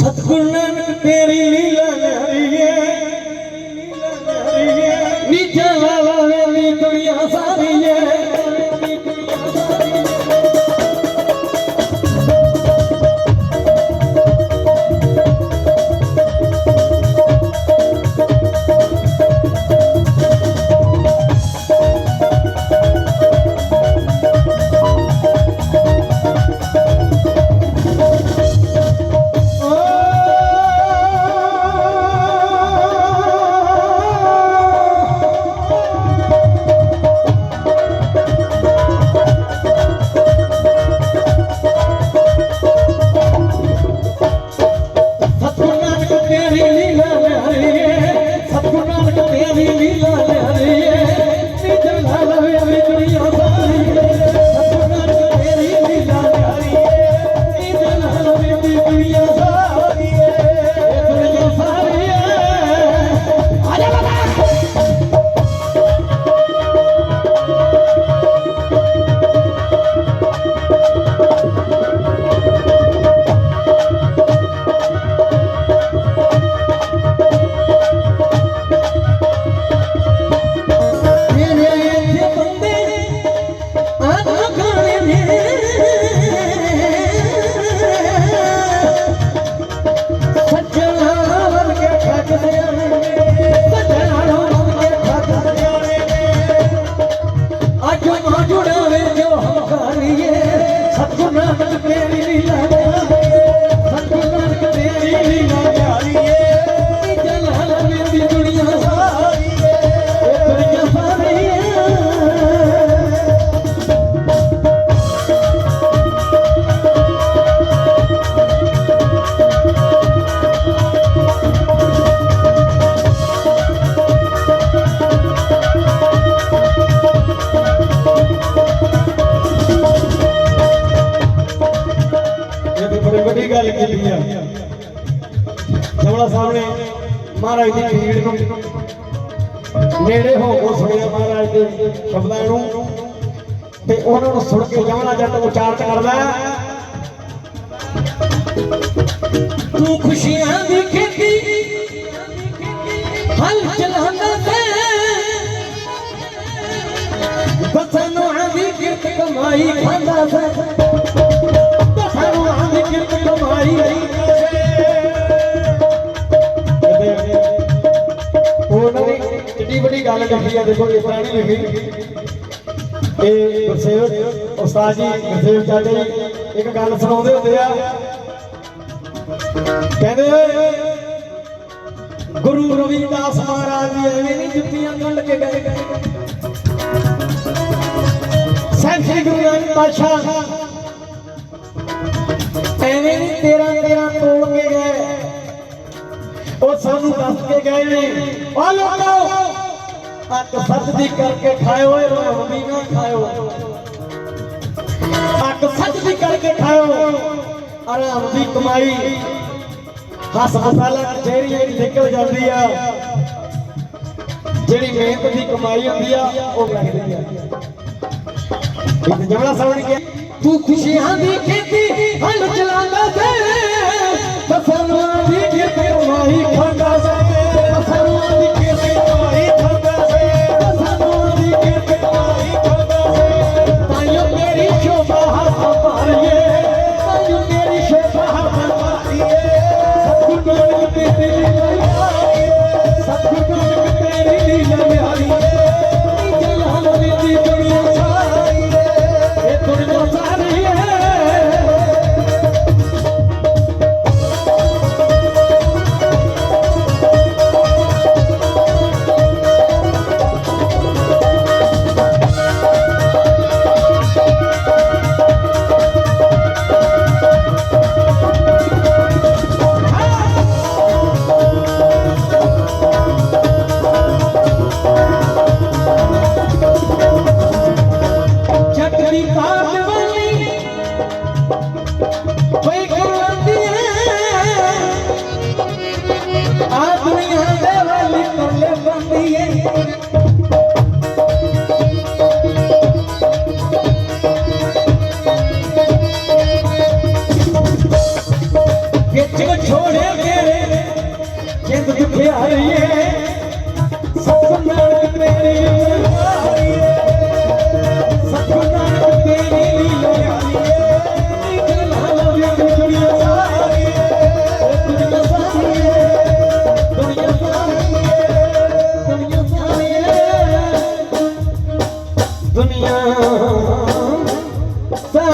ਸਤਿਗੁਰ ਨਾਨਕ ਤੇਰੀ ਲੀਲਾ ਸਤਿਗੁਰ ਸਾਹਮਣੇ ਮਹਾਰਾਜ ਦੀ ਭੀੜ ਨੂੰ। ਨੇੜੇ ਹੋ ਕੇ ਸੁਣਿਆ ਮਹਾਰਾਜ ਦੇ ਸ਼ਬਦਾਂ ਨੂੰ। ਤੇ ਉਹਨਾਂ ਨੂੰ ਸੁਣ ਕੇ ਜਮਲਾ ਜੱਟ ਉਚਾਰਨ ਕਰਦਾ ਤੂੰ ਖੁਸ਼ੀਆਂ ਦੀ ਖੇਤੀ, ਹਲ ਚਲਾਉਂਦਾ ਤੇ ਬਸਨੋਂ ਦੀ ਕਿਰਤ ਕਮਾਈ ਖਾਂਦਾ ਸੇ ਲਿਖੀ ਆ ਦੇਖੋ ਇਸ ਤਰ੍ਹਾਂ ਨਹੀਂ ਲਿਖੀ ਇਹ ਗੁਰਸੇਵਕ, ਉਸਤਾਦ ਜੀ, ਗੁਰਸੇਵਕ ਚਾਚਾ ਜੀ, ਇੱਕ ਗੱਲ ਸੁਣਾਉਂਦੇ ਹੁੰਦੇ ਆ। ਕਹਿੰਦੇ, ਗੁਰੂ ਰਵਿਦਾਸ ਮਹਾਰਾਜ ਜੀ ਐਵੇਂ ਨਹੀਂ ਜੁੱਤੀਆਂ ਕੱਢ ਕੇ ਗਏ। ਸਾਹਿਬ ਸ੍ਰੀ ਗੁਰੂ ਨਾਨਕ ਪਾਤਸ਼ਾਹ। ਐਵੇਂ ਨਹੀਂ ਤੇਰਾ ਤੇਰਾ ਤੋੜ ਕੇ ਗਏ। ਉਹ ਸਾਨੂੰ ਦੱਸ ਕੇ ਗਏ ਨੇ ਉਹ ਲੋਕੋ ਅੱਕ ਸੱਚ ਕਰਕੇ ਖਾਇਓ ਏ ਰੋਹ ਨਾ ਖਾਇਓ। ਅੱਕ ਸੱਚ ਕਰਕੇ ਖਾਇਓ। ਆਰਾਮ ਦੀ ਕਮਾਈ ਹੱਸ ਮਸਾਲਾ ਜਿਹੜੀ ਜਿਹੜੀ ਨਿਕਲ ਜਾਂਦੀ ਆ। ਜਿਹੜੀ ਮਿਹਨਤ ਦੀ ਕਮਾਈ ਹੁੰਦੀ ਆ, ਉਹ ਲੱਗਦੀ ਆ। ਇੱਕ ਜਮਲਾ ਸਾਹਮਣੇ ਗਿਆ ਤੂੰ ਖੁਸ਼ੀਆਂ ਦੀ ਖੇਤੀ ਹਲ ਚਲਾਉਂਦਾ ਸੇ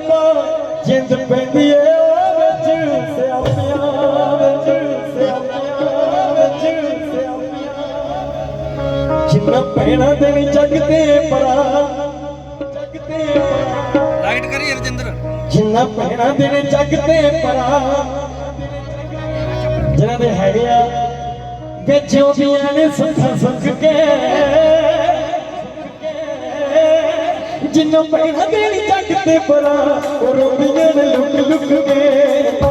ਰੱਬਾ ਜਿੰਦ ਪੈਂਦੀ ਏ ਉਹ ਵਿੱਚ ਸਿਆਪਿਆਂ ਵਿੱਚ ਸਿਆਪਿਆਂ ਵਿੱਚ ਸਿਆਪਿਆਂ। ਜਿੰਨਾ ਪੈਣਾ ਦਿਨ ਜਗ ਤੇ ਪਰਾ ਜਗ ਤੇ ਪਰਾ। ਲਾਈਟ ਕਰੀ ਰਜਿੰਦਰ। ਜਿੰਨਾ ਪੈਣਾ ਦਿਨ ਜਗ ਤੇ ਪਰਾ। ਜਿਨ੍ਹਾਂ ਦੇ ਹੈਗੇ ਆ ਵਿੱਚੋਂ ਦੀਆਂ ਨੇ ਸੁੱਖ ਸੁੱਖ ਕੇ। ਜਿੰਨਾ ਪੈਣਾ ਦਿਨ ਕਿਤੇ ਤੇ ਪਰਾ ਉਹ ਰੋਂਦੀਆਂ ਨੇ ਲੁਕ ਲੁਕ ਕੇ